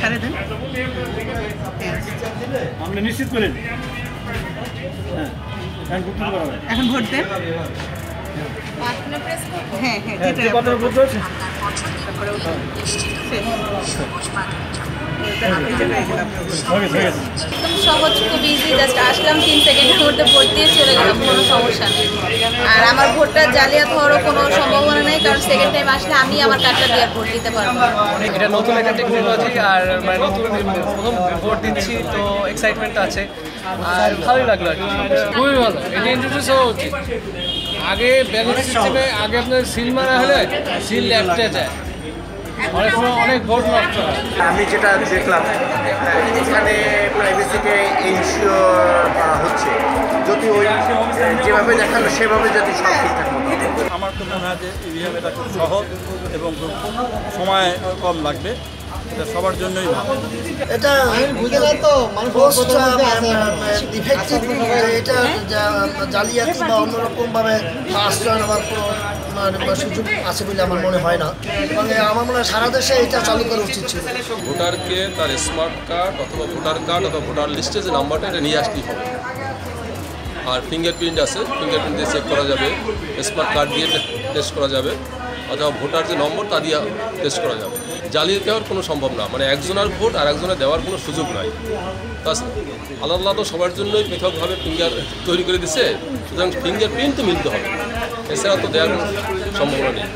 ছাড়ে দেন। আপনি নিশ্চিত করেন? এখন ভোট দেন। হ্যাঁ, হ্যাঁ, জাস্ট আসলাম তিন ভোট দিয়ে চলে কোনো সমস্যা আর আমার ভোটটা জালিয়াত হওয়ারও কোনো সম্ভাবনা সেকেন্ড টাইম আসলে আমি আমার কার্ডটা দিয়ে ভোট দিতে পারব। এটা নতুন একটা টেকনোলজি আর মানে নতুন প্রথম ভোট দিচ্ছি তো এক্সাইটমেন্ট আছে। আর ভালোই লাগল আর খুবই ভালো। এটা ইন্ট্রোডিউস হওয়া উচিত। আগে ব্যালট সিস্টেমে আগে আপনার সিল মারা হলে সিল লেফটে যায়। অনেক সময় অনেক ভোট নষ্ট আমি যেটা দেখলাম এখানে প্রাইভেসিকে ইনশিওর করা হচ্ছে। যদি ওই যেভাবে দেখানো সেভাবে যদি সব ঠিকঠাক আমার তো মনে হয় যে ইভিএম এটা খুব সহজ এবং সময় কম লাগবে। এটা সবার জন্যই ভালো। এটা ডিফেক্টিভ এটা জালিয়াতি বা অন্যরকম ভাবে আশ্রয় নেওয়ার কোনো মানে সুযোগ আছে বলে আমার মনে হয় না। এবং আমার মনে হয় সারা দেশে এটা চালু করা উচিত ছিল। ভোটারকে তার স্মার্ট কার্ড অথবা ভোটার কার্ড অথবা ভোটার লিস্টে যে নাম্বারটা এটা নিয়ে আসতেই হবে। আর ফিঙ্গারপ্রিন্ট আছে। ফিঙ্গারপ্রিন্ট দিয়ে চেক করা যাবে। স্মার্ট কার্ড দিয়ে টেস্ট করা যাবে। অথবা ভোটার যে নম্বর, তা দিয়ে টেস্ট করা যাবে। জ্বালিয়ে দেওয়ার কোনো সম্ভব না। মানে একজনের ভোট আর একজনের দেওয়ার কোনো সুযোগ নাই। তা আল্লাহ তো সবার জন্যই পৃথকভাবে ফিঙ্গার তৈরি করে দিছে। সুতরাং ফিঙ্গারপ্রিন্ট তো মিলতে হবে। এছাড়া তো দেওয়ার কোনো সম্ভাবনা নেই।